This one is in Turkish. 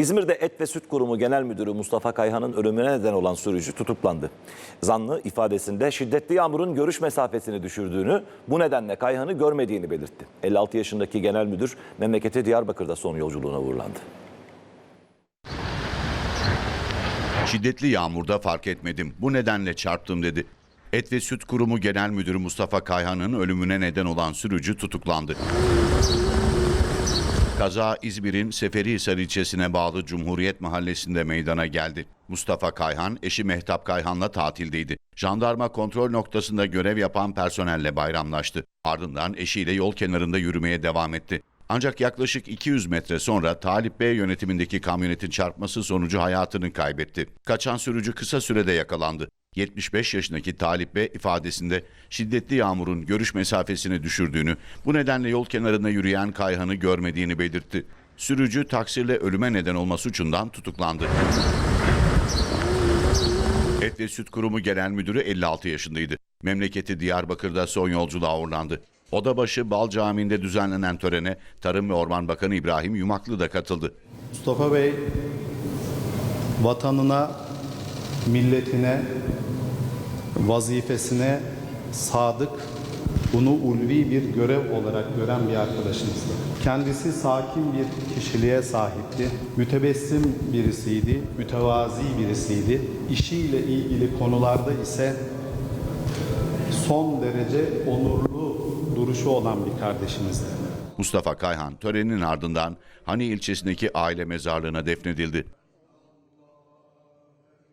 İzmir'de Et ve Süt Kurumu Genel Müdürü Mustafa Kayhan'ın ölümüne neden olan sürücü tutuklandı. Zanlı ifadesinde şiddetli yağmurun görüş mesafesini düşürdüğünü, bu nedenle Kayhan'ı görmediğini belirtti. 56 yaşındaki genel müdür memleketi Diyarbakır'da son yolculuğuna uğurlandı. Şiddetli yağmurda fark etmedim. Bu nedenle çarptım dedi. Et ve Süt Kurumu Genel Müdürü Mustafa Kayhan'ın ölümüne neden olan sürücü tutuklandı. Kaza İzmir'in Seferihisar ilçesine bağlı Cumhuriyet Mahallesi'nde meydana geldi. Mustafa Kayhan, eşi Mehtap Kayhan'la tatildeydi. Jandarma kontrol noktasında görev yapan personelle bayramlaştı. Ardından eşiyle yol kenarında yürümeye devam etti. Ancak yaklaşık 200 metre sonra Talip Bey yönetimindeki kamyonetin çarpması sonucu hayatını kaybetti. Kaçan sürücü kısa sürede yakalandı. 75 yaşındaki Talip Bey ifadesinde şiddetli yağmurun görüş mesafesini düşürdüğünü, bu nedenle yol kenarında yürüyen Kayhan'ı görmediğini belirtti. Sürücü taksirle ölüme neden olma suçundan tutuklandı. Et ve Süt Kurumu Genel Müdürü 56 yaşındaydı. Memleketi Diyarbakır'da son yolculuğa uğurlandı. Odabaşı Bal Camii'nde düzenlenen törene Tarım ve Orman Bakanı İbrahim Yumaklı da katıldı. Mustafa Bey vatanına, milletine, vazifesine sadık, bunu ulvi bir görev olarak gören bir arkadaşımızdı. Kendisi sakin bir kişiliğe sahipti. Mütebessim birisiydi, mütevazi birisiydi. İşiyle ilgili konularda ise son derece onurlu duruşu olan bir kardeşimizdi. Mustafa Kayhan törenin ardından Hani ilçesindeki aile mezarlığına defnedildi.